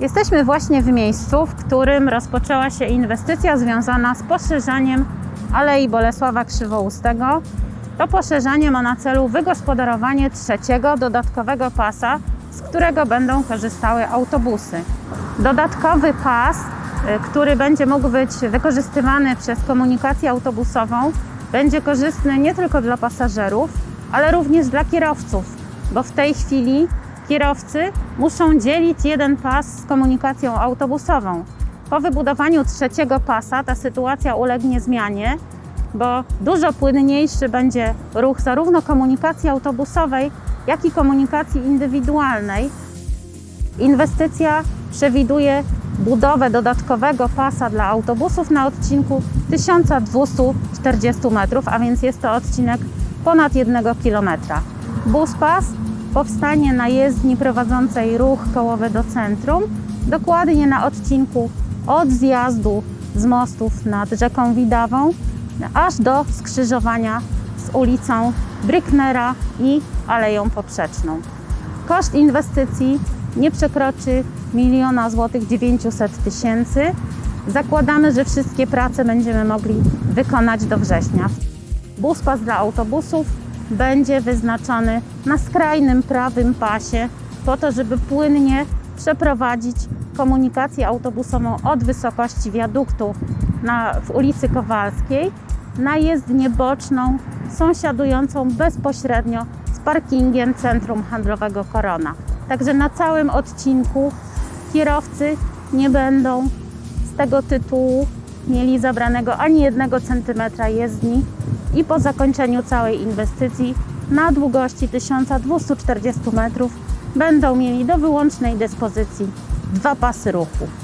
Jesteśmy właśnie w miejscu, w którym rozpoczęła się inwestycja związana z poszerzaniem Alei Bolesława Krzywoustego. To poszerzanie ma na celu wygospodarowanie trzeciego dodatkowego pasa, z którego będą korzystały autobusy. Dodatkowy pas, y, który będzie mógł być wykorzystywany przez komunikację autobusową, będzie korzystny nie tylko dla pasażerów, ale również dla kierowców, bo w tej chwili kierowcy muszą dzielić jeden pas z komunikacją autobusową. Po wybudowaniu trzeciego pasa ta sytuacja ulegnie zmianie, bo dużo płynniejszy będzie ruch zarówno komunikacji autobusowej, jak i komunikacji indywidualnej. Inwestycja przewiduje budowę dodatkowego pasa dla autobusów na odcinku 1240 metrów, a więc jest to odcinek ponad 1 km. Bus pas powstanie na jezdni prowadzącej ruch kołowy do centrum, dokładnie na odcinku od zjazdu z mostów nad rzeką Widawą aż do skrzyżowania z ulicą Bryknera i Aleją Poprzeczną. Koszt inwestycji nie przekroczy miliona złotych 900 tysięcy. Zakładamy, że wszystkie prace będziemy mogli wykonać do września. Bus pas dla autobusów będzie wyznaczony na skrajnym prawym pasie po to, żeby płynnie przeprowadzić komunikację autobusową od wysokości wiaduktu na, w ulicy Kowalskiej na jezdnię boczną sąsiadującą bezpośrednio z parkingiem Centrum Handlowego Korona. Także na całym odcinku kierowcy nie będą z tego tytułu mieli zabranego ani jednego centymetra jezdni i po zakończeniu całej inwestycji na długości 1240 metrów będą mieli do wyłącznej dyspozycji dwa pasy ruchu.